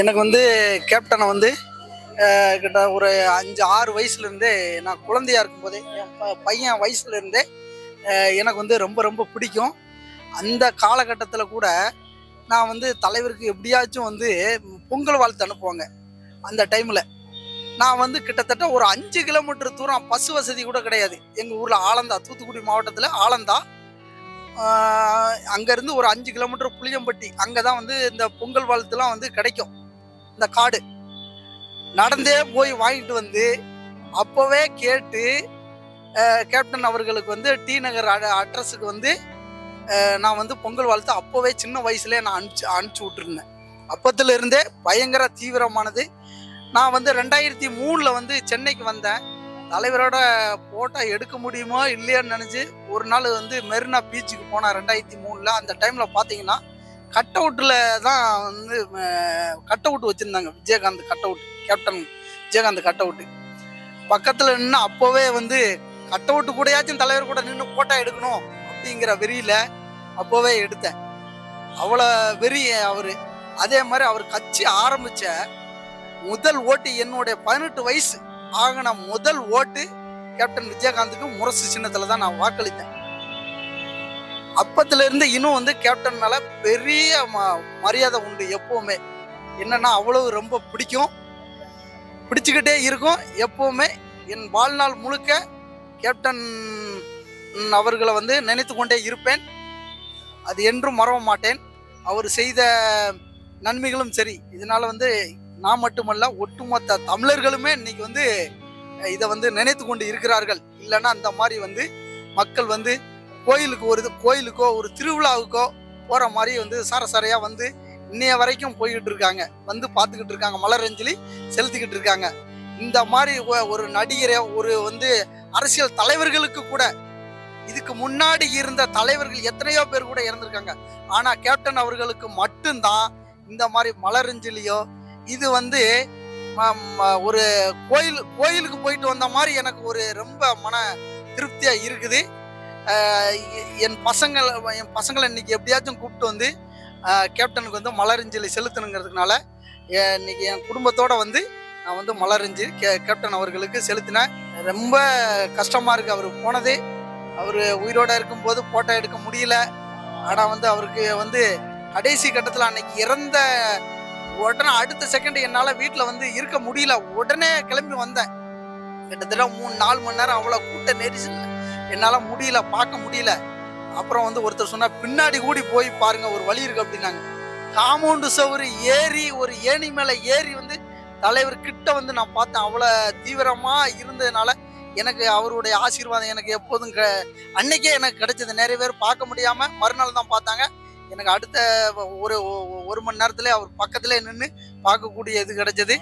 எனக்கு வந்து கேப்டனை வந்து கிட்ட ஒரு அஞ்சு ஆறு வயசுலேருந்தே நான் குழந்தையா இருக்கும்போதே என் பையன் வயசுலேருந்தே எனக்கு வந்து ரொம்ப ரொம்ப பிடிக்கும். அந்த காலகட்டத்தில் கூட நான் வந்து தலைவருக்கு எப்படியாச்சும் வந்து பொங்கல் வாழ்த்து அனுப்புவாங்க. அந்த டைமில் நான் வந்து கிட்டத்தட்ட ஒரு அஞ்சு கிலோமீட்டர் தூரம் பஸ் வசதி கூட கிடையாது. எங்கள் ஊரில் ஆலந்தா தூத்துக்குடி மாவட்டத்தில் ஆலந்தா அங்கேருந்து ஒரு அஞ்சு கிலோமீட்டர் புளியம்பட்டி அங்கே தான் வந்து இந்த பொங்கல் வாழ்த்துலாம் வந்து கிடைக்கும். இந்த காடு. நடந்தே போய் வாங்கிட்டு வந்து அப்போவே கேட்டு கேப்டன் அவர்களுக்கு வந்து டி நகர் அட்ரஸுக்கு வந்து நான் வந்து பொங்கல் வாழ்த்து அப்போவே சின்ன வயசுலேயே நான் அனுப்பிச்சு அனுப்பிச்சி விட்டுருந்தேன். அப்பத்துல இருந்தே பயங்கர தீவிரமானது. நான் வந்து ரெண்டாயிரத்தி மூணில் வந்து சென்னைக்கு வந்தேன். தலைவரோட ஃபோட்டோ எடுக்க முடியுமோ இல்லையான்னு நினச்சி ஒரு நாள் வந்து மெரினா பீச்சுக்கு போனேன் ரெண்டாயிரத்தி மூணில் அந்த டைமில் பார்த்தீங்கன்னா கட் அவுட்டில் தான் வந்து கட் அவுட் வச்சுருந்தாங்க. Vijayakanth cut out captain Vijayakanth cut out பக்கத்தில் நின்று அப்போவே வந்து கட் அவுட்டு கூடயாச்சும் தலைவர் கூட நின்று ஃபோட்டோ எடுக்கணும் அப்படிங்கிற வெறியில் அப்போவே எடுத்தேன். அவ்வளோ வெறி அவர். அதே மாதிரி அவர் கட்சி ஆரம்பித்த முதல் ஓட்டு என்னுடைய பதினெட்டு வயசு. ஆகின முதல் ஓட்டு கேப்டன் விஜயகாந்துக்கு முரசு சின்னத்துல தான் நான் வாக்களித்தேன். அப்பத்துல இருந்து இன்னும் வந்து கேப்டன் மேல பெரிய ம- மரியாதை உண்டு எப்பவுமே. என்னன்னா அவ்வளவு ரொம்ப பிடிக்கும். பிடிச்சுக்கிட்டே இருக்கும். எப்பவுமே என் வாழ்நாள் முழுக்க கேப்டன் அவர்களை வந்து நினைத்து கொண்டே இருப்பேன். அது என்றும் மறவ மாட்டேன். அவர் செய்த நன்மைகளும் சரி. இதனால வந்து நான் மட்டுமல்ல ஒட்டுமொத்த தமிழர்களுமே இன்னைக்கு வந்து இதை வந்து நினைத்து கொண்டு இருக்கிறார்கள். இல்லைன்னா அந்த மாதிரி வந்து மக்கள் வந்து கோயிலுக்கு ஒரு இது கோயிலுக்கோ ஒரு திருவிழாவுக்கோ போகிற மாதிரி வந்து சரசரையாக வந்து இன்னைய வரைக்கும் போய்கிட்டு இருக்காங்க. வந்து பார்த்துக்கிட்டு இருக்காங்க. மலரஞ்சலி செலுத்திக்கிட்டு இருக்காங்க. இந்த மாதிரி ஒரு நடிகரை ஒரு வந்து அரசியல் தலைவர்களுக்கு கூட இதுக்கு முன்னாடி இருந்த தலைவர்கள் எத்தனையோ பேர் கூட இறந்திருக்காங்க. ஆனால் கேப்டன் அவர்களுக்கு மட்டும்தான் இந்த மாதிரி மலரஞ்சலியோ இது வந்து ஒரு கோயில் கோயிலுக்கு போயிட்டு வந்த மாதிரி எனக்கு ஒரு ரொம்ப மன திருப்தியா இருக்குது. என் பசங்கள் என் பசங்களை இன்னைக்கு எப்படியாச்சும் கூப்பிட்டு வந்து கேப்டனுக்கு வந்து மலரஞ்சலி செலுத்தணுங்கிறதுனால இன்னைக்கு என் குடும்பத்தோட வந்து நான் வந்து மலரஞ்சலி கே கேப்டன் அவர்களுக்கு செலுத்தினேன் ரொம்ப கஷ்டமா இருக்கு அவர் போனது. அவர் உயிரோட இருக்கும்போது போட்டோ எடுக்க முடியல. ஆனால் வந்து அவருக்கு வந்து கடைசி கட்டத்தில் அன்னைக்கு இறந்த உடனே அடுத்த செகண்ட் என்னால் வீட்டில் வந்து இருக்க முடியல. உடனே கிளம்பி வந்தேன். கிட்டத்தட்ட மூணு நாலு மணி நேரம் அவ்வளோ கூட்ட நெரிசல். என்னால் முடியல பார்க்க முடியல. அப்புறம் வந்து ஒருத்தர் சொன்னால் பின்னாடி கூடி போய் பாருங்கள் ஒரு வழி இருக்கு அப்படின்னாங்க. காம்பவுண்டு சுவர் ஏறி ஒரு ஏணி மேலே ஏறி வந்து தலைவர் கிட்ட வந்து நான் பார்த்தேன். அவ்வளோ தீவிரமாக இருந்ததுனால எனக்கு அவருடைய ஆசீர்வாதம் எனக்கு எப்போதும் க அன்னைக்கே எனக்கு கிடைச்சது. நிறைய பேர் பார்க்க முடியாமல் மறுநாள் தான் பார்த்தாங்க. எனக்கு அடுத்த ஒரு ஒ- ஒரு மணி நேரத்துல அவர் பக்கத்தில் நின்று பார்க்கக்கூடிய இது கிடைச்சது.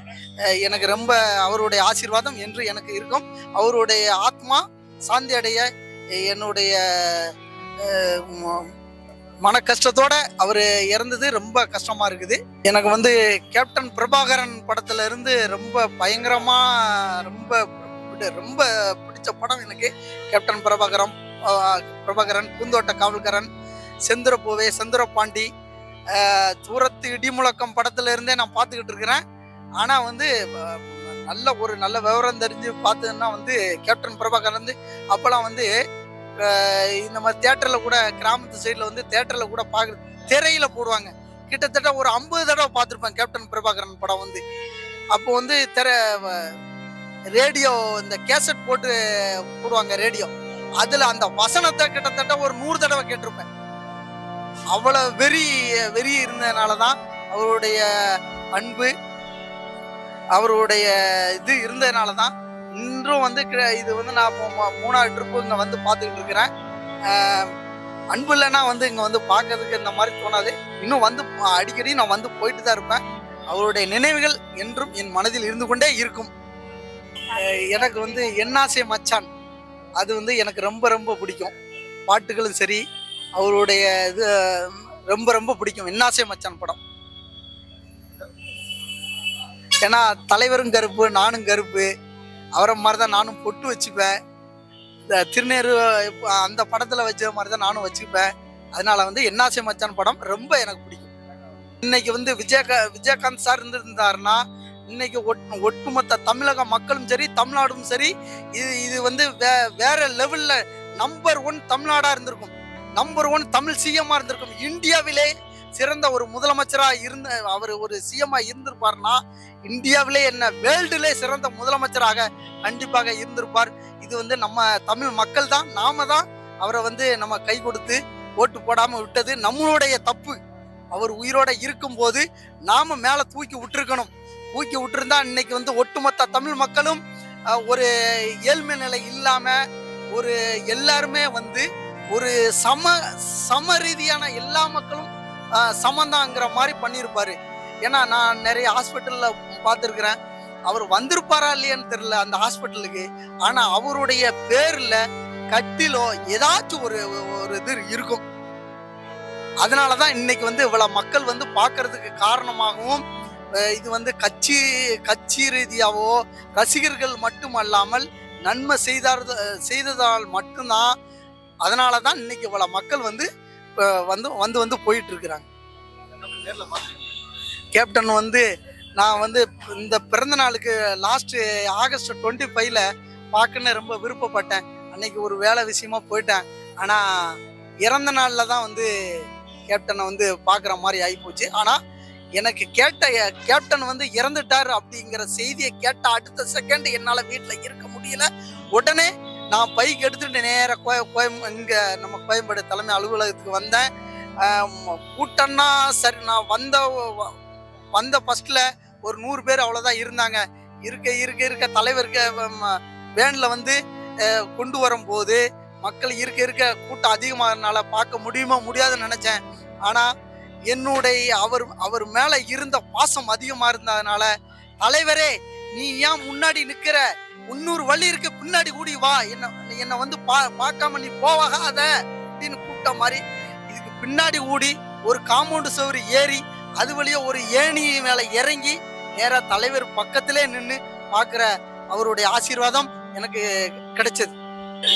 எனக்கு ரொம்ப அவருடைய ஆசீர்வாதம் என்று எனக்கு இருக்கும். அவருடைய ஆத்மா சாந்தி அடைய என்னுடைய மன கஷ்டத்தோட அவர் இறந்தது ரொம்ப கஷ்டமா இருக்குது. எனக்கு வந்து கேப்டன் பிரபாகரன் படத்துல இருந்து ரொம்ப பயங்கரமா ரொம்ப ரொம்ப பிடிச்ச படம் எனக்கு கேப்டன் பிரபாகரம் பிரபாகரன் பூந்தோட்ட காவல்காரன் செந்திரப்பூவே செந்திரப்பாண்டி தூரத்து இடிமுழக்கம் படத்துல இருந்தே நான் பார்த்துக்கிட்டு இருக்கிறேன். ஆனா வந்து நல்ல ஒரு நல்ல விவரம் தெரிஞ்சு பார்த்ததுன்னா வந்து கேப்டன் பிரபாகரன் வந்து அப்பெல்லாம் வந்து இந்த மாதிரி தேட்டரில் கூட கிராமத்து சைடில் வந்து தேட்டரில் கூட பார்க்குறது திரையில் போடுவாங்க. கிட்டத்தட்ட ஒரு ஐம்பது தடவை பார்த்துருப்பேன் கேப்டன் பிரபாகரன் படம் வந்து. அப்போ வந்து திர ரேடியோ இந்த கேசட் போட்டு போடுவாங்க ரேடியோ. அதில் அந்த வசனத்தை கிட்டத்தட்ட ஒரு நூறு தடவை கேட்டிருப்பேன். அவ்வளோ வெறி வெறி இருந்ததுனால தான் அவருடைய அன்பு அவருடைய இது இருந்ததுனால தான் இன்றும் வந்து இது வந்து நான் மூணாவது ட்ரிப்பு இங்கே வந்து பார்த்துக்கிட்டு இருக்கிறேன். அன்பு இல்லைன்னா வந்து இங்கே வந்து பார்க்கறதுக்கு இந்த மாதிரி தோணாது. இன்னும் வந்து அடிக்கடி நான் வந்து போயிட்டு தான் இருப்பேன். அவருடைய நினைவுகள் என்றும் என் மனதில் இருந்து கொண்டே இருக்கும். எனக்கு வந்து என்னாசே மச்சான். அது வந்து எனக்கு ரொம்ப ரொம்ப பிடிக்கும். பாட்டுகளும் சரி அவருடைய இது ரொம்ப ரொம்ப பிடிக்கும். என்னாசே மச்சான் படம். ஏன்னா தலைவரும் கருப்பு நானும் கருப்பு. அவரை மாதிரி தான் நானும் பொட்டு வச்சுப்பேன். திருநேரு அந்த படத்தில் வச்ச மாதிரி தான் நானும் வச்சுப்பேன். அதனால வந்து என்னாசை மச்சான் படம் ரொம்ப எனக்கு பிடிக்கும். இன்னைக்கு வந்து விஜயகா விஜயகாந்த் சார் இருந்திருந்தாருன்னா இன்னைக்கு ஒட்- ஒட்டுமொத்த தமிழக மக்களும் சரி தமிழ்நாடும் சரி இது இது வந்து வே- வேற லெவலில் நம்பர் ஒன் தமிழ்நாடாக இருந்திருக்கும். நம்பர் ஒன் தமிழ் சிஎம்மா இருந்திருக்கும். இந்தியாவிலே சிறந்த ஒரு முதலமைச்சரா இருந்த அவர் ஒரு சிஎம்மா இருந்திருப்பார்னா இந்தியாவிலே என்ன வேர்ல்டுலே சிறந்த முதலமைச்சராக கண்டிப்பாக இருந்திருப்பார். இது வந்து நம்ம தமிழ் மக்கள் தான் நாம தான் அவரை வந்து நம்ம கை கொடுத்து ஓட்டு போடாம விட்டது. நம்மளுடைய தப்பு. அவர் உயிரோட இருக்கும்போது நாம மேல தூக்கி விட்டுருக்கணும். தூக்கி விட்டுருந்தா இன்னைக்கு வந்து ஒட்டுமொத்த தமிழ் மக்களும் ஒரு ஏழ்மை நிலை இல்லாம ஒரு எல்லாருமே வந்து ஒரு சம சம ரீதியான எல்லா மக்களும் சமந்தாங்கிற மாதிரி பண்ணியிருப்பாரு ஏன்னா நான் நிறைய ஹாஸ்பிட்டல்ல பார்த்துருக்குறேன். அவர் வந்திருப்பாரா இல்லையான்னு தெரியல அந்த ஹாஸ்பிட்டலுக்கு ஆனா அவருடைய பேர்ல கட்டிலோ ஏதாச்சும் ஒரு ஒரு இது இருக்கும். அதனாலதான் இன்னைக்கு வந்து இவ்வளவு மக்கள் வந்து பார்க்கறதுக்கு காரணமாகவும் இது வந்து கட்சி கட்சி ரீதியாவோ ரசிகர்கள் மட்டும் அல்லாமல் நன்மை செய்தார் செய்ததால் மட்டும்தான் அதனால தான் இன்னைக்கு இவ்வளோ மக்கள் வந்து வந்து வந்து வந்து போயிட்டு இருக்கிறாங்க கேப்டன் வந்து நான் வந்து இந்த பிறந்த நாளுக்கு லாஸ்ட்டு ஆகஸ்ட் டுவெண்ட்டி ஃபைவ்ல பார்க்கணுன்னு ரொம்ப விருப்பப்பட்டேன். அன்னைக்கு ஒரு வேலை விஷயமா போயிட்டேன். ஆனால் இறந்த நாளில் தான் வந்து கேப்டனை வந்து பார்க்குற மாதிரி ஆகிப்போச்சு ஆனால் எனக்கு கேட்ட கேப்டன் வந்து இறந்துட்டார் அப்படிங்கிற செய்தியை கேட்ட அடுத்த செகண்ட் என்னால் வீட்டில் இருக்க முடியல. உடனே நான் பைக் எடுத்துட்டு நேராக கோய கோயம் இங்க நம்ம கோயம்பேடு தலைமை அலுவலகத்துக்கு வந்தேன். கூட்டம்னா சரி நான் வந்த வந்த ஃபர்ஸ்ட்ல ஒரு நூறு பேர் அவ்வளோதான் இருந்தாங்க. இருக்க இருக்க இருக்க தலைவருக்கு வேனில் வந்து கொண்டு வரும்போது மக்கள் இருக்க இருக்க கூட்டம் அதிகமாகறதுனால பார்க்க முடியுமா முடியாதுன்னு நினைச்சேன். ஆனா என்னுடைய அவர் அவர் மேல இருந்த பாசம் அதிகமா இருந்ததுனால தலைவரே நீ ஏன் முன்னாடி நிக்கிற? முன்னூறு வழி இருக்கு பின்னாடி கூடி வா. என்ன என்னை வந்து பா பார்க்காம நீ போவாகாத. அப்படின்னு கூப்பிட்ட மாதிரி இதுக்கு பின்னாடி கூடி ஒரு காம்பவுண்டு சுவர் ஏறி அது வழியா ஒரு ஏணி மேல இறங்கி நேரா தலைவர் பக்கத்திலே நின்று பார்க்குற அவருடைய ஆசீர்வாதம் எனக்கு கிடைச்சது.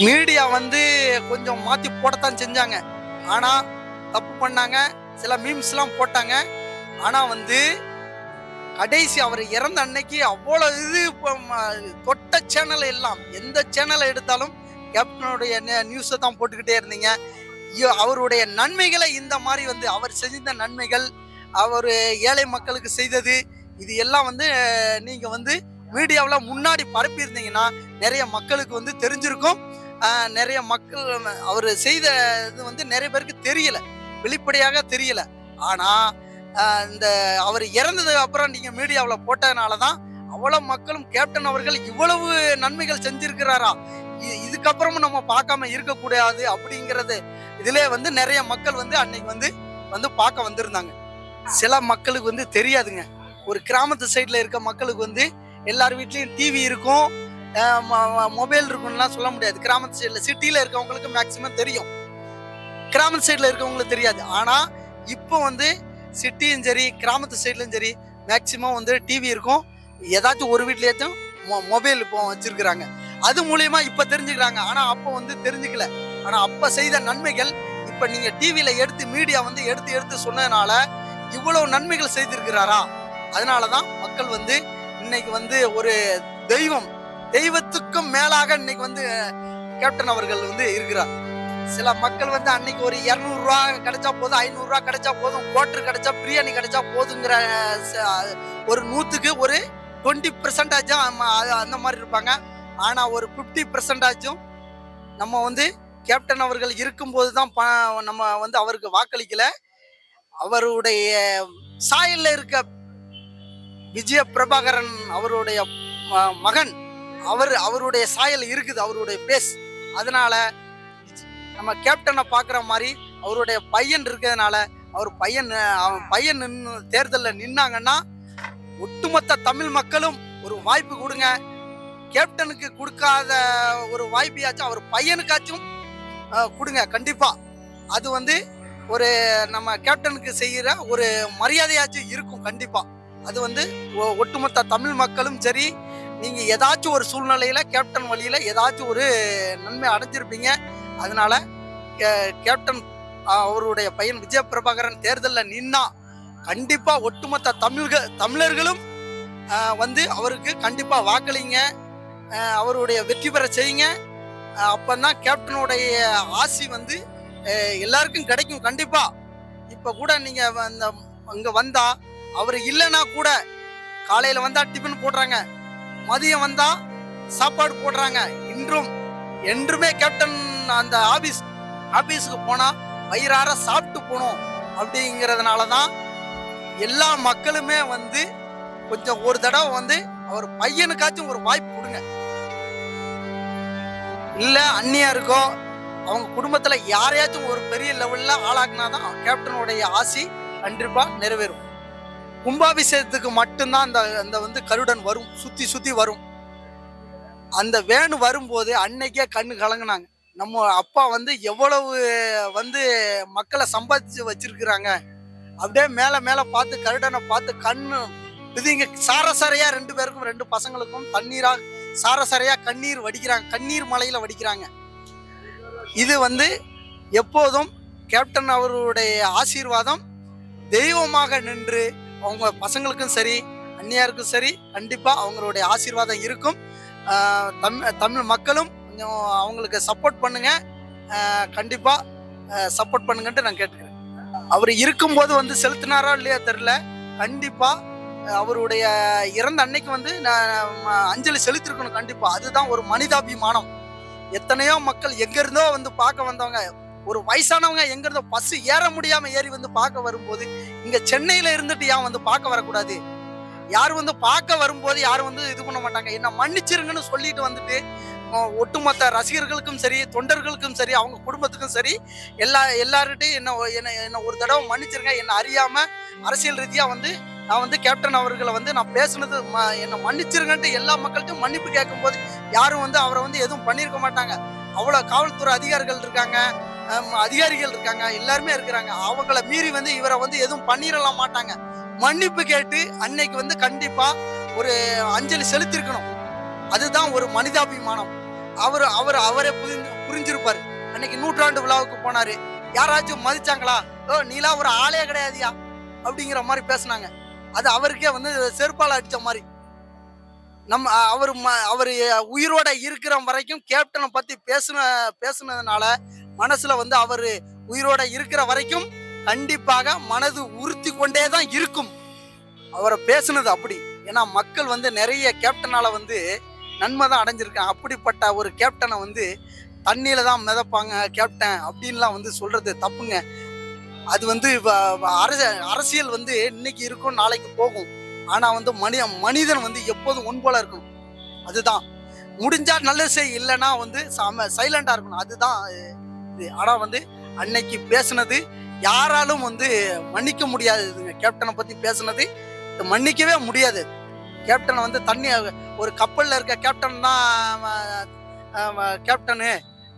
மீடியா வந்து கொஞ்சம் மாத்தி போடத்தான் செஞ்சாங்க. ஆனா தப்பு பண்ணாங்க. சில மீம்ஸ்லாம் போட்டாங்க. ஆனா வந்து கடைசி அவர் இறந்த அன்னைக்கு அவ்வளோ இது இப்போ தொட்ட சேனல் எல்லாம். எந்த சேனலை எடுத்தாலும் கேப்டனுடைய நியூஸை தான் போட்டுக்கிட்டே இருந்தீங்க. அவருடைய நன்மைகளை இந்த மாதிரி வந்து அவர் செஞ்ச நன்மைகள் அவர் ஏழை மக்களுக்கு செய்தது இது எல்லாம் வந்து நீங்கள் வந்து மீடியாவில் முன்னாடி பரப்பியிருந்தீங்கன்னா நிறைய மக்களுக்கு வந்து தெரிஞ்சிருக்கும். நிறைய மக்கள் அவர் செய்த இது வந்து நிறைய பேருக்கு தெரியல. வெளிப்படையாக தெரியல. ஆனால் இந்த அவர் இறந்ததுக்கு அப்புறம் நீங்க மீடியாவில் போட்டதுனால தான் அவ்வளவு மக்களும் கேப்டன் அவர்கள் இவ்வளவு நன்மைகள் செஞ்சிருக்கிறாரா? இதுக்கப்புறமும் நம்ம பார்க்காம இருக்கக்கூடாது அப்படிங்கிறது இதிலே வந்து நிறைய மக்கள் வந்து அன்னைக்கு வந்து வந்து பார்க்க வந்திருந்தாங்க. சில மக்களுக்கு வந்து தெரியாதுங்க. ஒரு கிராமத்து சைடில் இருக்க மக்களுக்கு வந்து எல்லார் வீட்லேயும் டிவி இருக்கும். மொபைல் இருக்கும்லாம் சொல்ல முடியாது. கிராமத்து சைடில் சிட்டியில் இருக்கவங்களுக்கு மேக்சிமம் தெரியும். கிராமத்து சைடில் இருக்கவங்களுக்கு தெரியாது. ஆனால் இப்போ வந்து சிட்டியும் சரி கிராமத்து சைட்லையும் சரி மேக்சிமம் வந்து டிவி இருக்கும். ஏதாச்சும் ஒரு வீட்லேயாச்சும் மொபைல் இப்போ வச்சிருக்கிறாங்க. அது மூலியமா இப்போ தெரிஞ்சுக்கிறாங்க. ஆனால் அப்போ வந்து தெரிஞ்சுக்கல. ஆனால் அப்போ செய்த நன்மைகள் இப்போ நீங்கள் டிவியில் எடுத்து மீடியா வந்து எடுத்து எடுத்து சொன்னதுனால இவ்வளோ நன்மைகள் செய்திருக்கிறாரா? அதனால தான் மக்கள் வந்து இன்னைக்கு வந்து ஒரு தெய்வம் தெய்வத்துக்கும் மேலாக இன்னைக்கு வந்து கேப்டன் அவர்கள் வந்து இருக்கிறார். சில மக்கள் வந்து அன்னைக்கு ஒரு இரநூறுவா கிடைச்சா போதும் ஐநூறுரூவா கிடைச்சா போதும் கோட்டர் கிடைச்சா பிரியாணி கிடைச்சா போதுங்கிற ஒரு நூற்றுக்கு ஒரு டுவெண்ட்டி பர்சன்டேஜும் அந்த மாதிரி இருப்பாங்க. ஆனால் ஒரு ஃபிஃப்டி பர்சன்டேஜும் நம்ம வந்து கேப்டன் அவர்கள் இருக்கும்போது தான் ப- நம்ம வந்து அவருக்கு வாக்களிக்கல. அவருடைய சாயல்ல இருக்க விஜய பிரபாகரன் அவருடைய ம- மகன் அவர் அவருடைய சாயல் இருக்குது அவருடைய பேஸ் அதனால நம்ம கேப்டனை பார்க்குற மாதிரி அவருடைய பையன் இருக்கிறதுனால அவர் பையன் அவன் பையன் நின்று தேர்தலில் நின்னாங்கன்னா ஒட்டுமொத்த தமிழ் மக்களும் ஒரு வாய்ப்பு கொடுங்க. கேப்டனுக்கு கொடுக்காத ஒரு வாய்ப்பையாச்சும் அவர் பையனுக்காச்சும் கொடுங்க கண்டிப்பாக அது வந்து ஒரு நம்ம கேப்டனுக்கு செய்கிற ஒரு மரியாதையாச்சும் இருக்கும் கண்டிப்பாக அது வந்து ஒ- ஒட்டுமொத்த தமிழ் மக்களும் சரி நீங்கள் ஏதாச்சும் ஒரு சூழ்நிலையில் கேப்டன் வழியில் ஏதாச்சும் ஒரு நன்மை அடைஞ்சிருப்பீங்க. அதனால கே- கேப்டன் அவருடைய பையன் விஜய பிரபாகரன் தேர்தலில் நின்னா கண்டிப்பா ஒட்டுமொத்த தமிழ்க தமிழர்களும் வந்து அவருக்கு கண்டிப்பா வாக்களிங்க. அவருடைய வெற்றி பெற செய்யுங்க. ஆஹ், அப்பதான் கேப்டனுடைய ஆசி வந்து எல்லாருக்கும் கிடைக்கும் கண்டிப்பா. இப்ப கூட நீங்க அந்த அங்க வந்தா அவர் இல்லைன்னா கூட காலையில வந்தா டிஃபன் போடுறாங்க. மதியம் வந்தா சாப்பாடு போடுறாங்க. இன்றும் என்றுமே கேப்டன் அந்த ஆபீஸ் ஆபீஸுக்கு போனா வயிறார சாப்பிட்டு போகணும் அப்படிங்கிறதுனால தான் எல்லா மக்களுமே வந்து கொஞ்சம் ஒரு தடவை வந்து அவர் பையனுக்காச்சும் ஒரு வாய்ப்பு கொடுங்க. இல்ல அந்நியா இருக்கோ அவங்க குடும்பத்துல யாரையாச்சும் ஒரு பெரிய லெவல்ல ஆளாக்குனாதான் கேப்டனுடைய ஆசி கண்டிப்பா நிறைவேறும். கும்பாபிஷேகத்துக்கு மட்டும்தான் அந்த அந்த வந்து கருடன் வரும் சுத்தி சுத்தி வரும். அந்த வேணு வரும்போது அன்னைக்கே கண்ணு கலங்குனாங்க. நம்ம அப்பா வந்து எவ்வளவு வந்து மக்களை சம்பாதிச்சு வச்சிருக்கிறாங்க. அப்படியே மேல மேல பார்த்து கருடனை பார்த்து கண்ணு இதுங்க சாரசாரையா ரெண்டு பேருக்கும் ரெண்டு பசங்களுக்கும் தண்ணீரா சாரசாரையா கண்ணீர் வடிக்கிறாங்க. கண்ணீர் மலையில வடிக்கிறாங்க. இது வந்து எப்போதும் கேப்டன் அவருடைய ஆசீர்வாதம். தெய்வமாக நின்று அவங்க பசங்களுக்கும் சரி அந்நியாருக்கும் சரி கண்டிப்பா அவங்களுடைய ஆசீர்வாதம் இருக்கும். தமிழ் தமிழ் மக்களும் கொஞ்சம் அவங்களுக்கு சப்போர்ட் பண்ணுங்க. கண்டிப்பாக சப்போர்ட் பண்ணுங்கன்ட்டு நான் கேட்டுக்கிறேன். அவர் இருக்கும்போது வந்து செலுத்தினாரா இல்லையா தெரில கண்டிப்பாக அவருடைய இறந்த அன்னைக்கு வந்து நான் அஞ்சலி செலுத்திருக்கணும் கண்டிப்பாக அதுதான் ஒரு மனிதாபிமானம். எத்தனையோ மக்கள் எங்கேருந்தோ வந்து பார்க்க வந்தவங்க ஒரு வயசானவங்க எங்கேருந்தோ பஸ் ஏற முடியாமல் ஏறி வந்து பார்க்க வரும்போது இங்கே சென்னையில் இருந்துட்டு ஏன் வந்து பார்க்க வரக்கூடாது? யாரும் வந்து பார்க்க வரும்போது யாரும் வந்து இது பண்ண மாட்டாங்க. என்ன மன்னிச்சிருங்கன்னு சொல்லிட்டு வந்துட்டு ஒட்டுமொத்த ரசிகர்களுக்கும் சரி தொண்டர்களுக்கும் சரி அவங்க குடும்பத்துக்கும் சரி எல்லா எல்லார்கிட்டையும் என்ன என்ன என்ன ஒரு தடவை மன்னிச்சிருங்க. என்ன அறியாம அரசியல் ரீதியாக வந்து நான் வந்து கேப்டன் அவர்களை வந்து நான் பேசுனது ம- என்னை மன்னிச்சிருங்கன்ட்டு எல்லா மக்கள்கிட்டும் மன்னிப்பு கேட்கும்போது யாரும் வந்து அவரை வந்து எதுவும் பண்ணியிருக்க மாட்டாங்க. அவ்வளோ காவல்துறை அதிகாரிகள் இருக்காங்க அதிகாரிகள் இருக்காங்க எல்லாருமே இருக்கிறாங்க. அவங்கள மீறி வந்து இவரை வந்து எதுவும் பண்ணிடலாம் மாட்டாங்க. மன்னிப்பு கேட்டு அன்னைக்கு வந்து கண்டிப்பா ஒரு அஞ்சலி செலுத்திருக்கணும். அதுதான் ஒரு மனிதாபிமானம். அவர் அவர் அவரே புரிஞ்சு புரிஞ்சிருப்பாரு. அன்னைக்கு நூற்றாண்டு விழாவுக்கு போனாரு. யாராச்சும் மதிச்சாங்களா? ஓ நீலா ஒரு ஆளே கிடையாதியா? அப்படிங்கிற மாதிரி பேசுனாங்க. அது அவருக்கே வந்து செருப்பால் அடிச்ச மாதிரி. நம்ம அவர் அவர் உயிரோட இருக்கிற வரைக்கும் கேப்டனை பத்தி பேசுன பேசுனதுனால மனசுல வந்து அவர் உயிரோட இருக்கிற வரைக்கும் கண்டிப்பாக மனது உறுத்தி கொண்டே தான் இருக்கும். அவரை பேசுனது அப்படி. ஏன்னா மக்கள் வந்து நிறைய கேப்டனால் வந்து நன்மை தான் அடைஞ்சிருக்காங்க. அப்படிப்பட்ட ஒரு கேப்டனை வந்து தண்ணியில தான் மிதப்பாங்க கேப்டன் அப்படின்லாம் வந்து சொல்றது தப்புங்க. அது வந்து வ- அரச- அரசியல் வந்து இன்னைக்கு இருக்கும் நாளைக்கு போகும். ஆனா வந்து மனித மனிதன் வந்து எப்போதும் ஒன்போல இருக்கணும். அதுதான். முடிஞ்சா நல்ல செய் இல்லைன்னா வந்து சைலண்டா இருக்கணும். அதுதான் இது. ஆனா வந்து அன்னைக்கு பேசுனது யாராலும் வந்து மன்னிக்க முடியாதுங்க கேப்டனை பத்தி பேசுனது மன்னிக்கவே முடியாது. கேப்டன் வந்து தண்ணி ஒரு கப்பலில் இருக்க கேப்டன் தான் கேப்டனு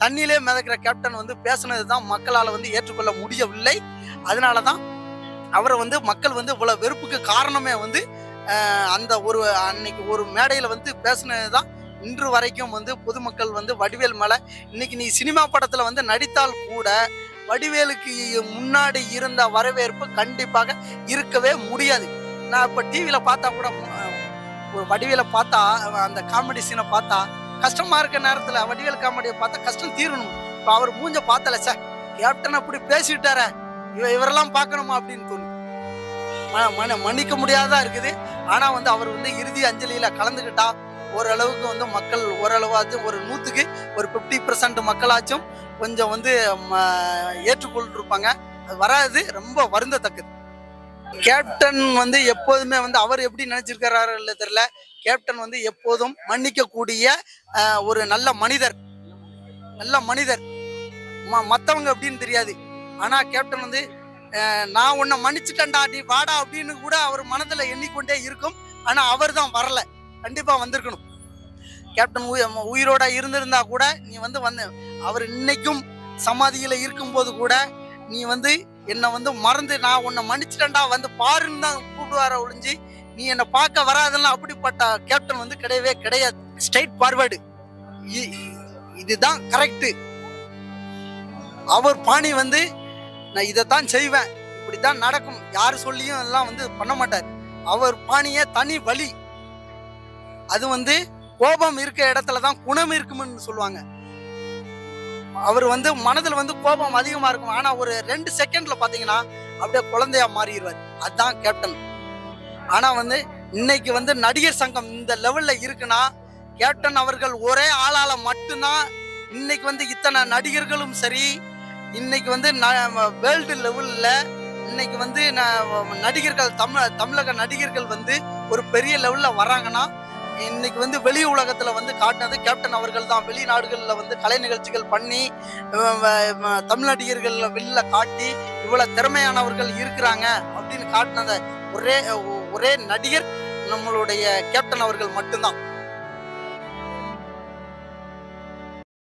தண்ணியிலே மிதக்கிற கேப்டன் வந்து பேசுனது தான் மக்களால் வந்து ஏற்றுக்கொள்ள முடியவில்லை. அதனால தான் அவரை வந்து மக்கள் வந்து இவ்வளோ வெறுப்புக்கு காரணமே வந்து அந்த ஒரு அன்னைக்கு ஒரு மேடையில் வந்து பேசுனது தான் இன்று வரைக்கும் வந்து பொதுமக்கள் வந்து வடிவேல் மேலே. இன்னைக்கு நீ சினிமா படத்தில் வந்து நடித்தால் கூட வடிவேலுக்கு முன்னாடி இருந்த வரவேற்பு கண்டிப்பாக இருக்கவே முடியாது. நான் இப்போ டிவியில் பார்த்தா கூட ஒரு வடிவேலை பார்த்தா அந்த காமெடி சீனை பார்த்தா கஷ்டமா இருக்க நேரத்தில் வடிவேல் காமெடியை பார்த்தா கஷ்டம் தீரணும். இப்போ அவர் மூஞ்ச பார்த்தல சார் கேப்டன் அப்படி பேசிட்டார இவ இவரெல்லாம் பார்க்கணுமா? அப்படின்னு தோணும் ம- மன மன்னிக்க முடியாததா இருக்குது. ஆனால் வந்து அவர் வந்து இறுதி அஞ்சலியில் கலந்துக்கிட்டா ஓரளவுக்கு வந்து மக்கள் ஓரளவாச்சும் ஒரு நூற்றுக்கு ஒரு ஃபிஃப்டி பர்சன்ட் மக்களாச்சும் கொஞ்சம் வந்து ஏற்றுக்கொண்டிருப்பாங்க அது வராது ரொம்ப வருந்தத்தக்கது. கேப்டன் வந்து எப்போதுமே வந்து அவர் எப்படி நினைச்சிருக்கிறாரு இல்ல தெரியல. கேப்டன் வந்து எப்போதும் மன்னிக்கக்கூடிய ஒரு நல்ல மனிதர். நல்ல மனிதர். ம- அப்படின்னு தெரியாது. ஆனால் கேப்டன் வந்து நான் உன்னை மன்னிச்சுட்டேன்டா நீ வாடா அப்படின்னு கூட அவர் மனதில் எண்ணிக்கொண்டே இருக்கும். ஆனால் அவர் தான் வரல. கண்டிப்பாக வந்திருக்கணும். கேப்டன் உயிரோட இருந்திருந்தா கூட நீ வந்து வந்து அவர் இன்னைக்கும் சமாதியில இருக்கும்போது கூட நீ வந்து என்னை வந்து மறந்து நான் உன்னை மன்னிச்சிட்டேன்டா வந்து பாருன்னு தான் கூப்பிடுவார ஒழிஞ்சு நீ என்னை பார்க்க வராதெல்லாம் அப்படிப்பட்ட கேப்டன் வந்து கிடையவே கிடையாது. ஸ்ட்ரைட் ஃபார்வேர்டு இதுதான் கரெக்டு அவர் பாணி வந்து நான் இதைத்தான் செய்வேன். இப்படி நடக்கும். யார் சொல்லியும் எல்லாம் வந்து பண்ண மாட்டார். அவர் பாணியே தனி வழி. அது வந்து கோபம் இருக்க இடத்துல தான் குணம் இருக்கும்னு சொல்லுவாங்க. அவர் வந்து மனதில் வந்து கோபம் அதிகமா இருக்கும். ஆனா ஒரு ரெண்டு செகண்ட்ல பாத்தீங்கன்னா அப்படியே குழந்தையா மாறிடுவார். அதுதான் கேப்டன். ஆனா வந்து இன்னைக்கு வந்து நடிகர் சங்கம் இந்த லெவல்ல இருக்குன்னா கேப்டன் அவர்கள் ஒரே ஆளால மட்டும்தான் இன்னைக்கு வந்து இத்தனை நடிகர்களும் சரி இன்னைக்கு வந்து வேர்ல்டு லெவல்ல இன்னைக்கு வந்து ந- நடிகர்கள் தமிழ் தமிழக நடிகர்கள் வந்து ஒரு பெரிய லெவல்ல வராங்கன்னா இன்னைக்கு வந்து வெளி உலகத்துல வந்து காட்டினது கேப்டன் அவர்கள் தான் வெளிநாடுகளில் வந்து கலை நிகழ்ச்சிகள் பண்ணி அஹ் தமிழ் நடிகர்கள் வெளில காட்டி இவ்வளவு திறமையானவர்கள் இருக்கிறாங்க அப்படின்னு காட்டினத ஒரே ஒரே நடிகர் நம்மளுடைய கேப்டன் அவர்கள் மட்டும்தான்.